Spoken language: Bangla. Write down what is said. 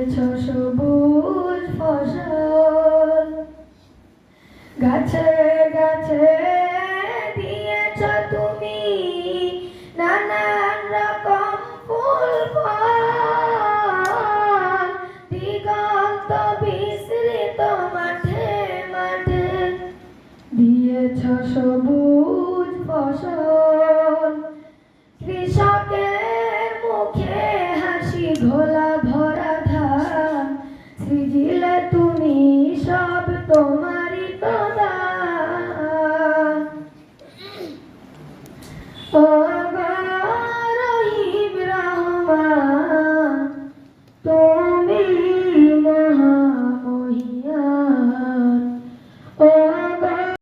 দিয়েছ সবুজ ফসল। গাছে গাছে দিয়েছ তুমি নানান রকম ফুল, ফল। দিগন্ত বিস্তৃত মাঠে মাঠে। দিয়েছ সবুজ ফসল। তোমারি কথা ও